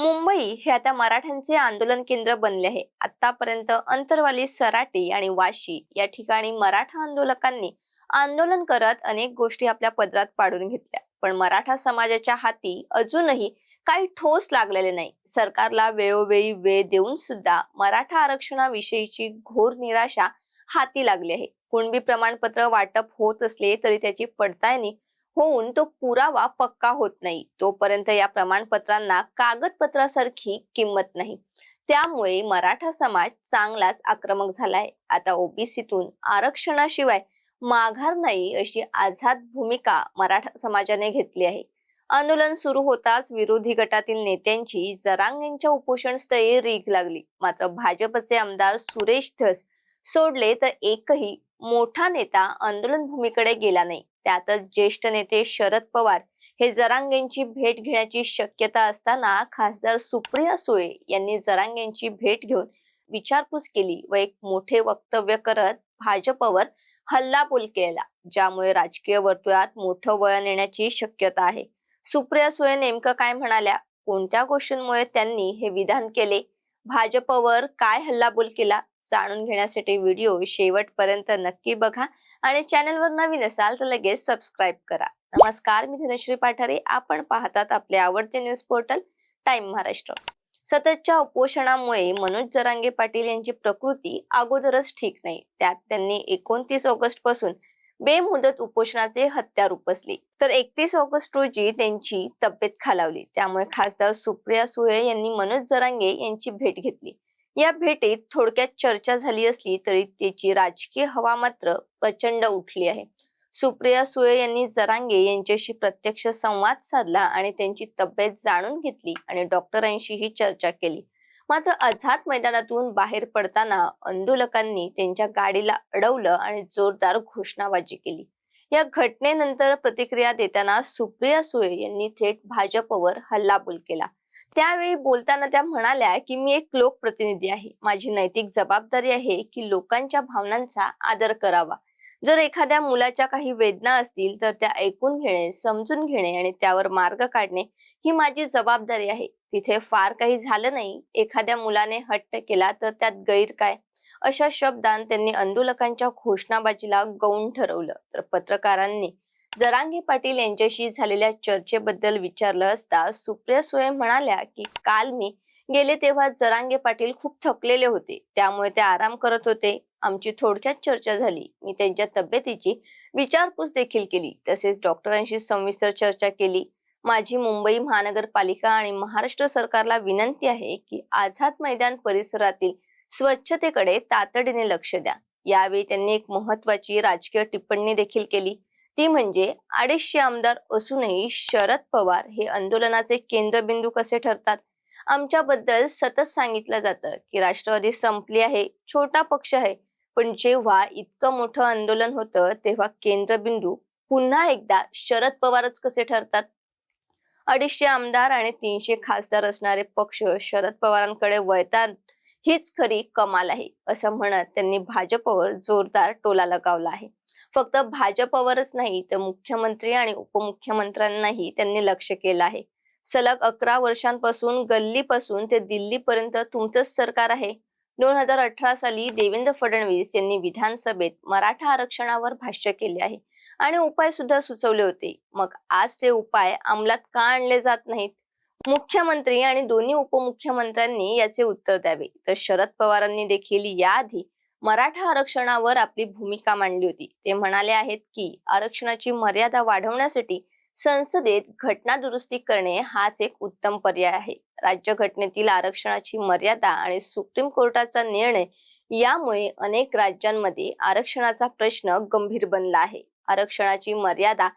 मुंबई हे आता मराठ्यांचे आंदोलन केंद्र बनले आहे. आतापर्यंत अंतरवाली सराटी आणि वाशी या ठिकाणी मराठा आंदोलकांनी आंदोलन करत अनेक गोष्टी आपल्या पदरात पाडून घेतल्या. पण मराठा समाजाच्या हाती अजूनही काही ठोस लागलेले नाही. सरकारला वेळोवेळी वेळ देऊन सुद्धा मराठा आरक्षणाविषयीची घोर निराशा हाती लागली आहे. कुणबी प्रमाणपत्र वाटप होत असले तरी त्याची पडताळणी होऊन तो पुरावा पक्का होत नाही. तोपर्यंत या प्रमाणपत्रांना कागदपत्रासारखी किंमत नाही. त्यामुळे मराठा समाज चांगलाच आक्रमक झालाय. आता ओबीसीतून आरक्षणाशिवाय माघार नाही अशी आझाद भूमिका मराठा समाजाने घेतली आहे. आंदोलन सुरू होताच विरोधी गटातील नेत्यांची जरांगेंच्या उपोषण स्थळी रीग लागली. मात्र भाजपचे आमदार सुरेश धस सोडले तर एकही मोठा नेता आंदोलन भूमीकडे गेला नाही. त्यातच ज्येष्ठ नेते शरद पवार हे जरांगेंची भेट घेण्याची शक्यता असताना खासदार सुप्रिया सुळे यांनी जरांगेंची भेट घेऊन विचारपूस केली व एक मोठे वक्तव्य करत भाजपवर हल्लाबोल केला ज्यामुळे राजकीय वर्तुळात मोठं वळण येण्याची शक्यता आहे. सुप्रिया सुळे नेमकं काय म्हणाल्या? कोणत्या गोष्टींमुळे त्यांनी हे विधान केले? भाजपवर काय हल्लाबोल केला? जाणून घेण्यासाठी व्हिडिओ शेवटपर्यंत नक्की बघा आणि चॅनलवर नवीन असाल तर लगेच सबस्क्राईब करा. नमस्कार मी धनश्री पाठारे. आपण पाहतात आपले आवडते न्यूज पोर्टल टाइम महाराष्ट्र सततच्या उपोषणामुळे मनोज जरांगे पाटील यांची प्रकृती अगोदरच ठीक नाही. त्यात त्यांनी एकोणतीस ऑगस्टपासून बेमुदत उपोषणाचे हत्यार उपसले. तर एकतीस ऑगस्ट रोजी त्यांची तब्येत खालावली. त्यामुळे खासदार सुप्रिया सुळे यांनी मनोज जरांगे यांची भेट घेतली. या भेटीत थोडक्यात चर्चा झाली असली तरी त्याची राजकीय हवा मात्र प्रचंड उठली आहे. सुप्रिया सुळे यांनी जरांगे यांच्याशी प्रत्यक्ष संवाद साधला आणि त्यांची तब्येत जाणून घेतली आणि डॉक्टरांशीही चर्चा केली. मात्र आझाद मैदानातून बाहेर पडताना आंदोलकांनी त्यांच्या गाडीला अडवलं आणि जोरदार घोषणाबाजी केली. या घटनेनंतर प्रतिक्रिया देताना सुप्रिया सुळे यांनी थेट भाजपवर हल्लाबोल केला. त्यावेळी बोलताना त्या म्हणाल्या की मी एक लोकप्रतिनिधी आहे. माझी नैतिक जबाबदारी आहे की लोकांच्या भावनांचा आदर करावा. जर एखाद्या मुलाच्या काही वेदना असतील तर त्या ऐकून घेणे समजून घेणे आणि त्यावर मार्ग काढणे ही माझी जबाबदारी आहे. तिथे फार काही झालं नाही. एखाद्या मुलाने हट्ट केला तर त्यात गैर काय? अशा शब्दांत त्यांनी आंदोलकांच्या घोषणाबाजीला गौण ठरवलं. तर पत्रकारांनी जरांगे पाटील यांच्याशी झालेल्या चर्चेबद्दल विचारलं असता सुप्रिया सुळे म्हणाल्या की काल मी गेले तेव्हा जरांगे पाटील खूप थकलेले होते. त्यामुळे ते आराम करत होते. आमची थोडक्यात चर्चा झाली. मी त्यांच्या तब्येतीची विचारपूस देखील केली. तसेच डॉक्टरांशी संविस्तर चर्चा केली. माझी मुंबई महानगरपालिका आणि महाराष्ट्र सरकारला विनंती आहे की आझाद मैदान परिसरातील स्वच्छतेकडे तातडीने लक्ष द्या. यावेळी त्यांनी एक महत्वाची राजकीय टिप्पणी देखील केली. ती म्हणजे अडीचशे आमदार असूनही शरद पवार हे आंदोलनाचे केंद्रबिंदू कसे ठरतात? आमच्याबद्दल सतत सांगितलं जातं की राष्ट्रवादी संपली आहे छोटा पक्ष आहे. पण जेव्हा इतकं मोठं आंदोलन होतं तेव्हा केंद्रबिंदू पुन्हा एकदा शरद पवारच कसे ठरतात? अडीचशे आमदार आणि तीनशे खासदार असणारे पक्ष शरद पवारांकडे वळतात हीच खरी कमाल आहे असं म्हणत त्यांनी भाजपवर जोरदार टोला लगावला आहे. फक्त भाजपवरच नाही तर मुख्यमंत्री आणि उपमुख्यमंत्र्यांनाही त्यांनी लक्ष केलं आहे. सलग अकरा वर्षांपासून गल्लीपासून ते दिल्लीपर्यंत तुमचंच सरकार आहे. दोन हजार अठरा साली देवेंद्र फडणवीस यांनी विधानसभेत मराठा आरक्षणावर भाष्य केले आहे आणि उपाय सुद्धा सुचवले होते. मग आज ते उपाय अंमलात का आणले जात नाहीत? मुख्यमंत्री आणि दोन्ही उपमुख्यमंत्र्यांनी याचे उत्तर द्यावे. तर शरद पवारांनी देखील याआधी मराठा आरक्षणावर आपली भूमिका मांडली होती. ते म्हणाले आहेत की आरक्षणाची मर्यादा वाढवण्यासाठी संसदेत घटना दुरुस्ती करणे हाच एक उत्तम पर्याय आहे. राज्य घटनेतील आरक्षणाची मर्यादा आणि सुप्रीम कोर्टाचा निर्णय यामुळे अनेक राज्यांमध्ये आरक्षणाचा प्रश्न गंभीर बनला आहे. आरक्षणाची मर्यादा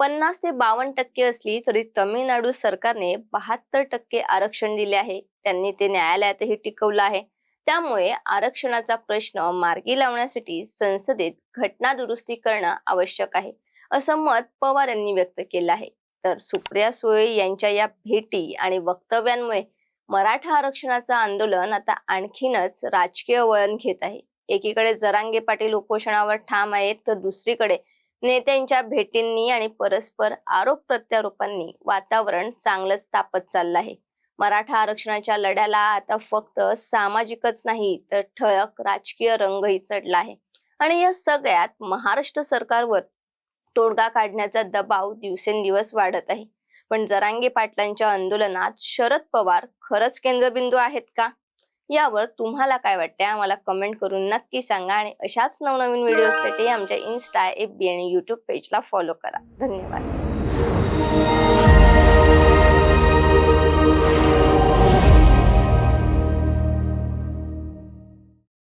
पन्नास ते बावन्न टक्के असली तरी तमिळनाडू सरकारने बहात्तर टक्के आरक्षण दिले आहे. त्यांनी ते न्यायालयातही टिकवलं आहे. त्यामुळे आरक्षणाचा प्रश्न मार्गी लावण्यासाठी संसदेत घटना दुरुस्ती करणं आवश्यक आहे असं मत पवार यांनी व्यक्त केलं आहे. तर सुप्रिया सुळे यांच्या या भेटी आणि वक्तव्यांमुळे मराठा आरक्षणाचं आंदोलन आता आणखीनच राजकीय वळण घेत आहे. एकीकडे जरांगे पाटील उपोषणावर ठाम आहेत तर दुसरीकडे नेत्यांच्या भेटींनी आणि परस्पर आरोप प्रत्यारोपांनी वातावरण चांगलंच तापत चाललं आहे. मराठा आरक्षणाच्या लढ्याला आता फक्त सामाजिकच नाही तर ठळक राजकीय रंगही चढला आहे. आणि या सगळ्यात महाराष्ट्र सरकारवर तोडगा काढण्याचा दबाव दिवसेंदिवस वाढत आहे. पण जरांगे पाटलांच्या आंदोलनात शरद पवार खरंच केंद्रबिंदू आहेत का? यावर तुम्हाला काय वाटते आम्हाला कमेंट करून नक्की सांगा आणि अशाच नवनवीन व्हिडिओसाठी आमच्या इन्स्टा एफ बी आणि युट्यूब पेजला फॉलो करा. धन्यवाद.